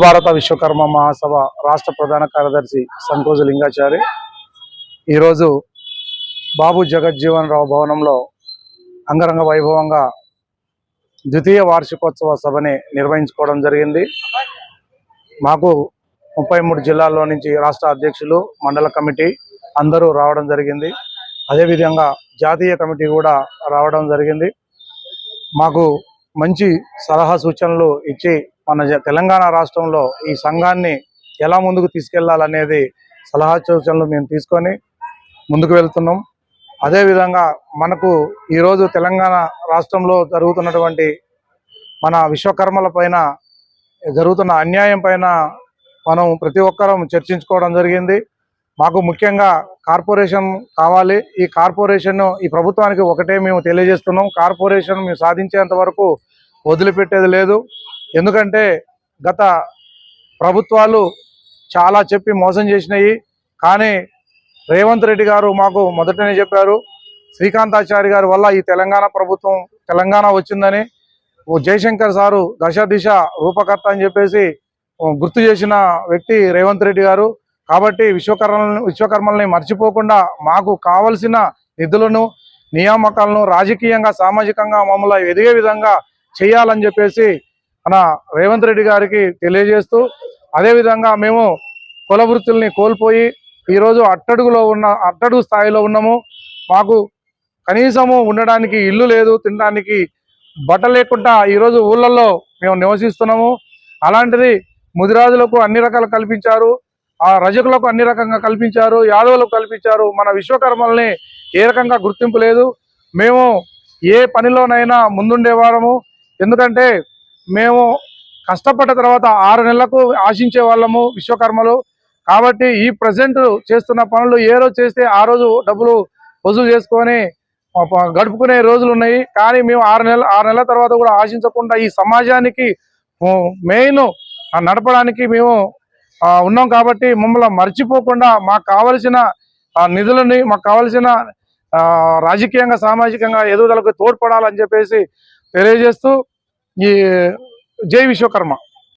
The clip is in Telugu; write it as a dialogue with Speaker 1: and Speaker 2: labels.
Speaker 1: భారత విశ్వకర్మ మహాసభ రాష్ట్ర ప్రధాన కార్యదర్శి సంకోజు లింగాచారి. ఈరోజు బాబు జగజ్జీవన్ రావు భవనంలో అంగరంగ వైభవంగా ద్వితీయ వార్షికోత్సవ సభని నిర్వహించుకోవడం జరిగింది. మాకు ముప్పై మూడు జిల్లాల్లో నుంచి రాష్ట్ర అధ్యక్షులు మండల కమిటీ అందరూ రావడం జరిగింది. అదేవిధంగా జాతీయ కమిటీ కూడా రావడం జరిగింది. మాకు మంచి సలహా సూచనలు ఇచ్చి మన జ- తెలంగాణ రాష్ట్రంలో ఈ సంఘాన్ని ఎలా ముందుకు తీసుకెళ్ళాలనేది సలహా సూచనలు మేము తీసుకొని ముందుకు వెళ్తున్నాం. అదేవిధంగా మనకు ఈరోజు తెలంగాణ రాష్ట్రంలో జరుగుతున్నటువంటి మన విశ్వకర్మల పైన జరుగుతున్న అన్యాయం పైన మనం ప్రతి ఒక్కరం చర్చించుకోవడం జరిగింది. మాకు ముఖ్యంగా కార్పొరేషన్ కావాలి. ఈ కార్పొరేషన్ ఈ ప్రభుత్వానికి ఒకటే మేము తెలియజేస్తున్నాం. కార్పొరేషన్ మేము సాధించేంత వరకు వదిలిపెట్టేది లేదు. ఎందుకంటే గత ప్రభుత్వాలు చాలా చెప్పి మోసం చేసినాయి. కానీ రేవంత్ రెడ్డి గారు మాకు మొదటనే చెప్పారు శ్రీకాంతాచారి గారి వల్ల ఈ తెలంగాణ ప్రభుత్వం తెలంగాణ వచ్చిందని. ఓ జయశంకర్ సారు దశ దిశ రూపకర్త అని చెప్పేసి గుర్తు చేసిన వ్యక్తి రేవంత్ రెడ్డి గారు. కాబట్టి విశ్వకర్మలను విశ్వకర్మల్ని మర్చిపోకుండా మాకు కావలసిన నిధులను నియామకాలను రాజకీయంగా సామాజికంగా మమ్మల్ని ఎదిగే విధంగా చేయాలని చెప్పేసి మన రేవంత్ రెడ్డి గారికి తెలియజేస్తూ అదేవిధంగా మేము కుల వృత్తుల్ని కోల్పోయి ఈరోజు అట్టడుగులో ఉన్న అట్టడుగు స్థాయిలో ఉన్నాము. మాకు కనీసము ఉండడానికి ఇల్లు లేదు తినడానికి బట్ట లేకుండా ఈరోజు ఊళ్ళల్లో మేము నివసిస్తున్నాము. అలాంటిది ముదిరాజులకు అన్ని రకాలు కల్పించారు ఆ రజకులకు అన్ని రకంగా కల్పించారు యాదవులకు కల్పించారు. మన విశ్వకర్మల్ని ఏ రకంగా గుర్తింపు లేదు. మేము ఏ పనిలోనైనా ముందుండేవారము ఎందుకంటే మేము కష్టపడ్డ తర్వాత ఆరు నెలలకు ఆశించే వాళ్ళము విశ్వకర్మలు. కాబట్టి ఈ ప్రజెంట్ చేస్తున్న పనులు ఏ రోజు చేస్తే ఆ రోజు డబ్బులు వసూలు చేసుకొని గడుపుకునే రోజులు ఉన్నాయి. కానీ మేము ఆరు నెలల ఆరు నెలల తర్వాత కూడా ఆశించకుండా ఈ సమాజానికి మెయిన్ నడపడానికి మేము ఉన్నాం కాబట్టి మమ్మల్ని మర్చిపోకుండా మాకు కావలసిన నిధులని మాకు కావలసిన రాజకీయంగా సామాజికంగా ఎదుగుదలకు తోడ్పడాలని చెప్పేసి తెలియజేస్తూ ఈ జై విశ్వకర్మ